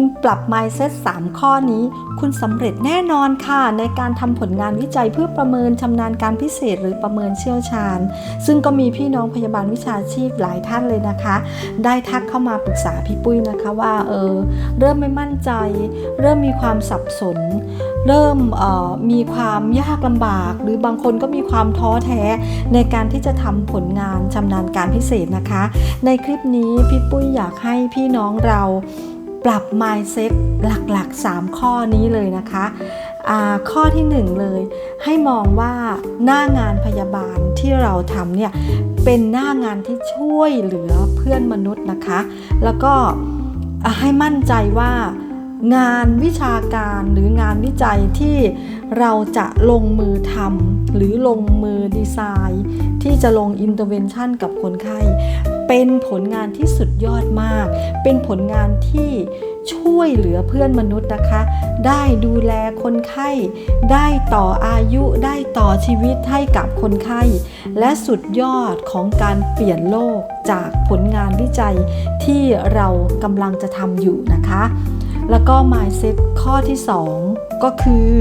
คุณปรับ mindset 3 ข้อนี้ คุณสำเร็จแน่นอนค่ะ ในการทำผลงานวิจัยเพื่อประเมินชำนาญการพิเศษหรือประเมินเชี่ยวชาญ ซึ่งก็มีพี่น้องพยาบาลวิชาชีพหลายท่านเลยนะคะ ได้ทักเข้ามาปรึกษาพี่ปุ้ยนะคะว่าเออเริ่มไม่มั่นใจ เริ่มมีความสับสน เริ่มออมีความยากลำบาก หรือบางคนก็มีความท้อแท้ในการที่จะทำผลงานชำนาญการพิเศษนะคะ ในคลิปนี้พี่ปุ้ยอยากให้พี่น้องเรา ปรับ mindset หลักๆ 3 ข้อนี้เลยนะคะอ่าข้อที่ 1 เลย ให้มองว่าหน้างานพยาบาลที่เราทำเนี่ยเป็นหน้างานที่ช่วยเหลือเพื่อนมนุษย์นะคะ แล้วก็ให้มั่นใจว่างานวิชาการหรืองานวิจัยที่เราจะลงมือทำหรือลงมือดีไซน์ ที่จะลงอินเตอร์เวนชั่นกับคนไข้ เป็นผลงานที่สุดยอดมาก เป็นผลงานที่ช่วยเหลือเพื่อนมนุษย์นะคะ ได้ดูแลคนไข้ ได้ต่ออายุ ได้ต่อชีวิตให้กับคนไข้ และสุดยอดของการเปลี่ยนโลกจากผลงานวิจัยที่เรากำลังจะทำอยู่นะคะ แล้วก็ mindset ข้อที่ 2 ก็คือ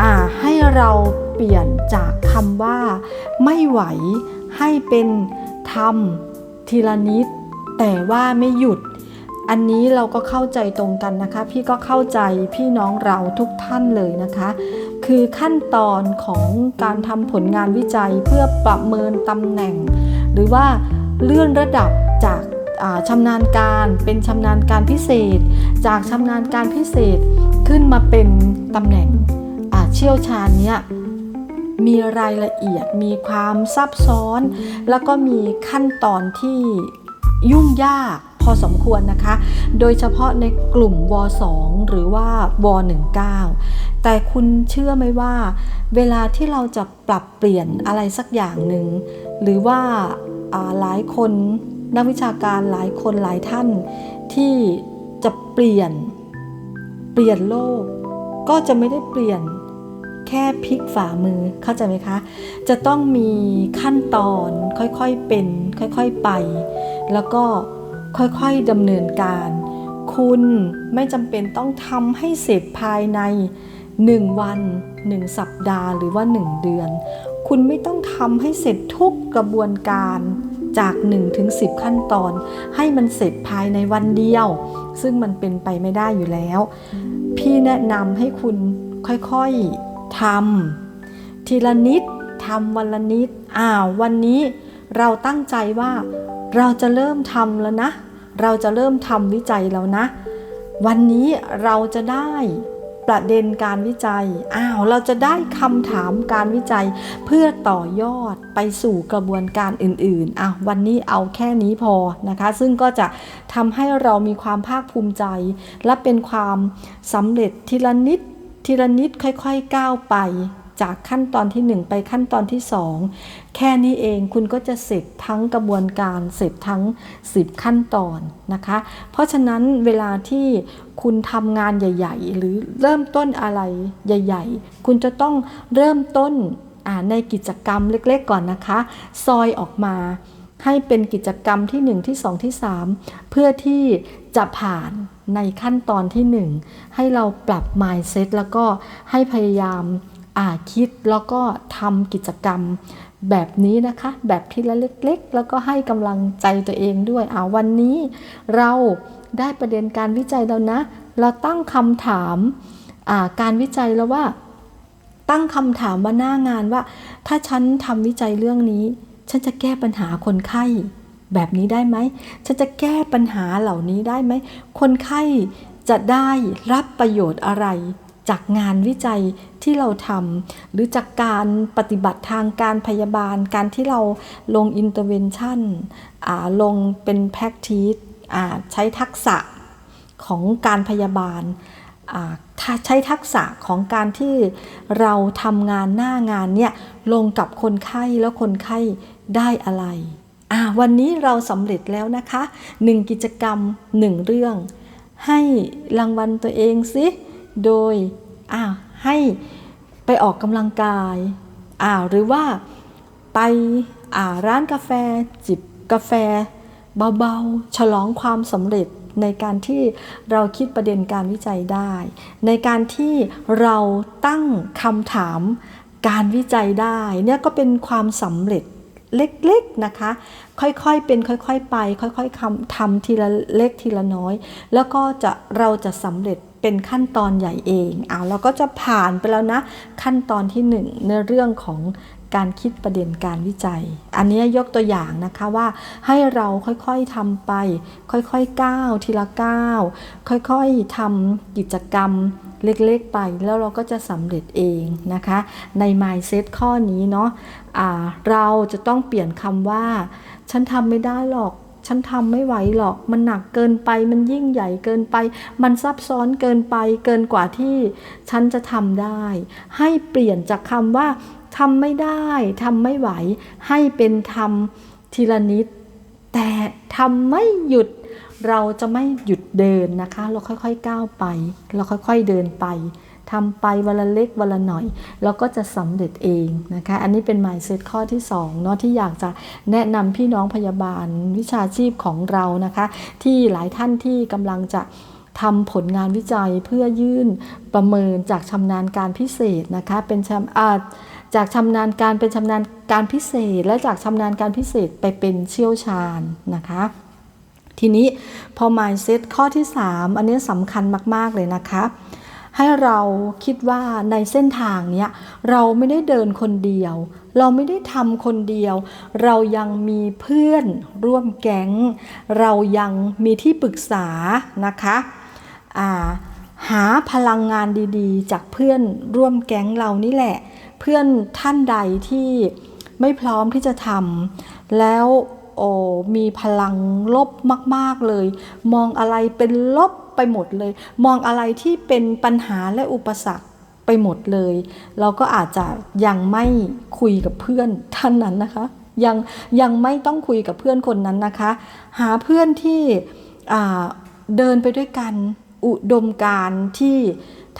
อให้เราเปลี่ยนจากคำว่า ไม่ไหวให้เป็นทำ ทีละนิด แต่ว่าไม่หยุด อันนี้เราก็เข้าใจตรงกันนะคะ พี่ก็เข้าใจพี่น้องเราทุกท่านเลยนะคะ คือขั้นตอนของการทำผลงานวิจัยเพื่อประเมินตำแหน่ง หรือว่าเลื่อนระดับจากอ่าชำนาญการเป็นชำนาญการพิเศษ จากชำนาญการพิเศษขึ้นมาเป็นตำแหน่งเชี่ยวชาญเนี้ย มีรายละเอียด มีความซับซ้อน แล้วก็มีขั้นตอนที่ยุ่งยากพอสมควรนะคะ โดยเฉพาะในกลุ่มว 2 หรือว่าว19 แต่คุณเชื่อไหมว่า เวลาที่เราจะปรับเปลี่ยนอะไรสักอย่างหนึ่ง หรือว่าอ่าหลายคนนักวิชาการหลายคนหลายท่านที่จะเปลี่ยน เปลี่ยนโลก ก็จะไม่ได้เปลี่ยน แค่พลิกฝ่ามือเข้าใจไหมคะ จะต้องมีขั้นตอนค่อยๆเป็น ค่อยๆไป แล้วก็ค่อยๆดำเนินการ คุณไม่จำเป็นต้องทำให้เสร็จภายใน 1 วัน 1 สัปดาห์หรือว่า 1 เดือน คุณไม่ต้องทำให้เสร็จทุกกระบวนการจาก1ถึง10 ขั้นตอน ให้มันเสร็จภายในวันเดียว ซึ่งมันเป็นไปไม่ได้อยู่แล้ว พี่แนะนำให้คุณค่อยๆ ทำทีละนิดทำวันละนิดอ้าววันนี้เราตั้งใจว่าเราจะเริ่มทำแล้วนะ เราจะเริ่มทำวิจัยแล้วนะ วันนี้เราจะได้ประเด็นการวิจัย อ้าว เราจะได้คำถามการวิจัยเพื่อต่อยอดไปสู่กระบวนการอื่นๆ อ้าว วันนี้เอาแค่นี้พอนะคะ ซึ่งก็จะทำให้เรามีความภาคภูมิใจ และเป็นความสำเร็จทีละนิด ทีละนิดค่อยๆก้าวไป จากขั้นตอนที่ 1 ไปขั้นตอนที่ 2 แค่นี้เองคุณก็จะเสร็จทั้งกระบวนการเสร็จทั้ง 10 ขั้นตอนนะคะ เพราะฉะนั้นเวลาที่คุณทำงานใหญ่ ๆ หรือเริ่มต้นอะไรใหญ่ ๆ คุณจะต้องเริ่มต้นในกิจกรรมเล็กๆก่อนนะคะ ซอยออกมาให้เป็นกิจกรรมที่ 1 ที่ 2 ที่ 3 เพื่อที่จะผ่าน ในขั้นตอนที่ 1 ให้เราปรับ mindset แล้วก็ให้พยายามอ่าคิดแล้วก็ทำกิจกรรมแบบนี้นะคะ แบบทีละเล็ก ๆ แล้วก็ให้กำลังใจตัวเองด้วยอ่าวันนี้เราได้ประเด็นการวิจัยแล้วนะ เราตั้งคำถามาการวิจัยแล้วว่า ตั้งคำถามว่าหน้างานว่า ถ้าฉันทำวิจัยเรื่องนี้ ฉันจะแก้ปัญหาคนไข้ แบบนี้ได้ไหมฉันจะแก้ปัญหาเหล่านี้ได้ไหม คนไข้จะได้รับประโยชน์อะไร จากงานวิจัยที่เราทำหรือจากการปฏิบัติทางการพยาบาล การที่เราลงอินเตอร์เวนชั่นลงเป็นแพ็กทีสใช้ทักษะของการพยาบาลใช้ทักษะของการที่เราทำงานหน้างานเนี่ยลงกับคนไข้แล้วคนไข้ได้อะไร อ่าวันนี้เราสำเร็จแล้วนะคะหนึ่งกิจกรรมหนึ่งเรื่อง ให้รางวัลตัวเองสิ โดยอ่าให้ไปออกกำลังกายอ่าหรือว่าไปอ่าร้านกาแฟจิบกาแฟเบาๆ ฉลองความสำเร็จในการที่เราคิดประเด็นการวิจัยได้ ในการที่เราตั้งคำถามการวิจัยได้เนี่ยก็เป็นความสำเร็จ เล็กๆนะคะ ค่อยๆเป็นค่อยๆไป ค่อยๆทำทำทีละเล็กทีละน้อย แล้วก็จะเราจะสำเร็จเป็นขั้นตอนใหญ่เองอ่าเราก็จะผ่านไปแล้วนะ ขั้นตอนที่หนึ่งในเรื่องของการคิดประเด็นการวิจัย อันนี้ยกตัวอย่างนะคะว่าให้เราค่อยๆทำไป ค่อยๆก้าวทีละก้าวค่อยๆทำกิจกรรม เล็กๆไปแล้วเราก็จะสำเร็จเองนะคะ ใน mindset ข้อนี้เนาะะเราจะต้องเปลี่ยนคำว่า ฉันทำไม่ได้หรอก ฉันทำไม่ไหวหรอก มันหนักเกินไป มันยิ่งใหญ่เกินไป มันซับซ้อนเกินไป เกินกว่าที่ฉันจะทำได้ ให้เปลี่ยนจากคำว่าทำไม่ได้ทำไม่ไหว ให้เป็นทำทีละนิด แต่ทำไม่หยุด เราจะไม่หยุดเดินนะคะ เราค่อยๆก้าวไป เราค่อยๆเดินไปทำไปวันละเล็กวันละหน่อย เราก็จะสำเร็จเองนะคะ อันนี้เป็น mindset ข้อที่2เนาะที่อยากจะแนะนำพี่น้องพยาบาลวิชาชีพของเรานะคะ ที่หลายท่านที่กำลังจะทำผลงานวิจัยเพื่อยื่นประเมินจากชำนาญการพิเศษนะคะ เป็นชำอาจากชำนาญการเป็นชำนาญการพิเศษ และจากชำนาญการพิเศษไปเป็นเชี่ยวชาญนะคะ ทีนี้พอ mindset ข้อที่ 3 อันนี้สำคัญมาก ๆ เลยนะคะ ให้เราคิดว่าในเส้นทางเนี้ยเราไม่ได้เดินคนเดียว เราไม่ได้ทำคนเดียว เรายังมีเพื่อนร่วมแก๊ง เรายังมีที่ปรึกษานะคะหาพลังงานดีๆ จากเพื่อนร่วมแก๊งเรานี่แหละ เพื่อนท่านใดที่ไม่พร้อมที่จะทำแล้ว โอ้มีพลังลบมาก ๆ เลย มองอะไรเป็นลบไปหมดเลย มองอะไรที่เป็นปัญหาและอุปสรรคไปหมดเลย เราก็อาจจะยังไม่คุยกับเพื่อนท่านนั้นนะคะ ยังยังไม่ต้องคุยกับเพื่อนคนนั้นนะคะ หาเพื่อนที่เดินไปด้วยกันอุดมการที่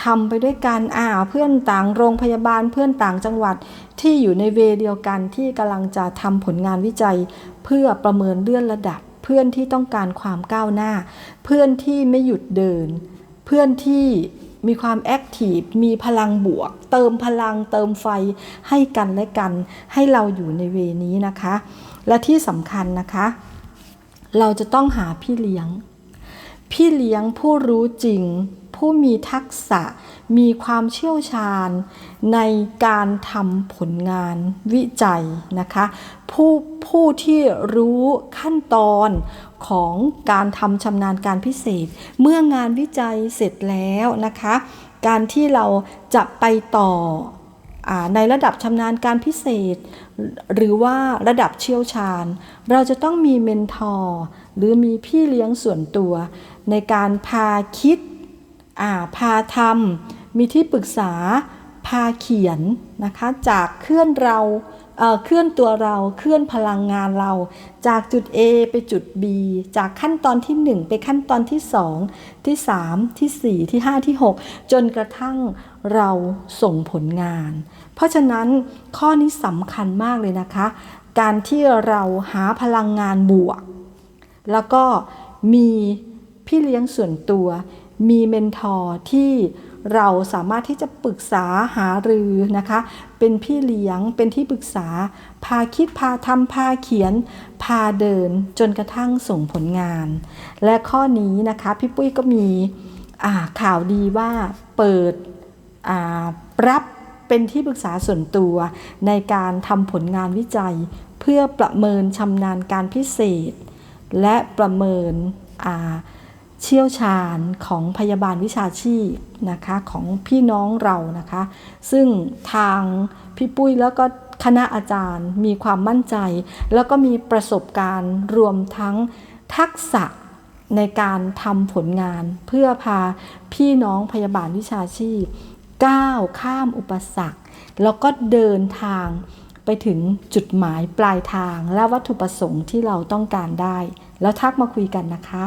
ทำไปด้วยกันอ่าเพื่อนต่างโรงพยาบาลเพื่อนต่างจังหวัดที่อยู่ในเวเดียวกันที่กำลังจะทำผลงานวิจัย เพื่อประเมินเลื่อนระดับ เพื่อนที่ต้องการความก้าวหน้า เพื่อนที่ไม่หยุดเดิน เพื่อนที่มีความแอคทีฟ มีพลังบวก เติมพลัง เติมไฟให้กันและกัน ให้เราอยู่ในเวนี้นะคะ และที่สำคัญนะคะ เราจะต้องหาพี่เลี้ยง พี่เลี้ยงผู้รู้จริง ผู้มีทักษะ มีความเชี่ยวชาญ ในการทำผลงานวิจัยนะคะ ผู้ผู้ที่รู้ขั้นตอนของการทำชำนาญการพิเศษ เมื่องานวิจัยเสร็จแล้วนะคะ การที่เราจะไปต่อในระดับชำนาญการพิเศษ หรือว่าระดับเชี่ยวชาญ เราจะต้องมีเมนทอร์หรือมีพี่เลี้ยงส่วนตัว ในการพาคิด พาทำมีที่ปรึกษาพาเขียนนะคะ จากเคลื่อนเราเเคลื่อนตัวเราเคลื่อนพลังงานเรา จากจุด A ไปจุด B จากขั้นตอนที่ 1 ไปขั้นตอนที่ 2 ที่ 3 ที่ 4 ที่ 5 ที่ 6 จนกระทั่งเราส่งผลงาน เพราะฉะนั้นข้อนี้สำคัญมากเลยนะคะ การที่เราหาพลังงานบวก แล้วก็มีพี่เลี้ยงส่วนตัว มีเมนทอร์ที่เราสามารถที่จะปรึกษาหารือนะคะ เป็นพี่เลี้ยง เป็นที่ปรึกษา พาคิด พาทำ พาเขียน พาเดิน จนกระทั่งส่งผลงาน และข้อนี้นะคะพี่ปุ้ยก็มีข่าวดีว่าเปิดรับเป็นที่ปรึกษาส่วนตัวในการทำผลงานวิจัย เพื่อประเมินชำนาญการพิเศษ และประเมิน เชี่ยวชาญของพยาบาลวิชาชีพนะคะของพี่น้องเรานะคะ ซึ่งทางพี่ปุ้ยแล้วก็คณะอาจารย์มีความมั่นใจ แล้วก็มีประสบการณ์รวมทั้งทักษะในการทำผลงาน เพื่อพาพี่น้องพยาบาลวิชาชีพ ก้าวข้ามอุปสรรค แล้วก็เดินทางไปถึงจุดหมายปลายทางและวัตถุประสงค์ที่เราต้องการได้ แล้วทักมาคุยกันนะคะ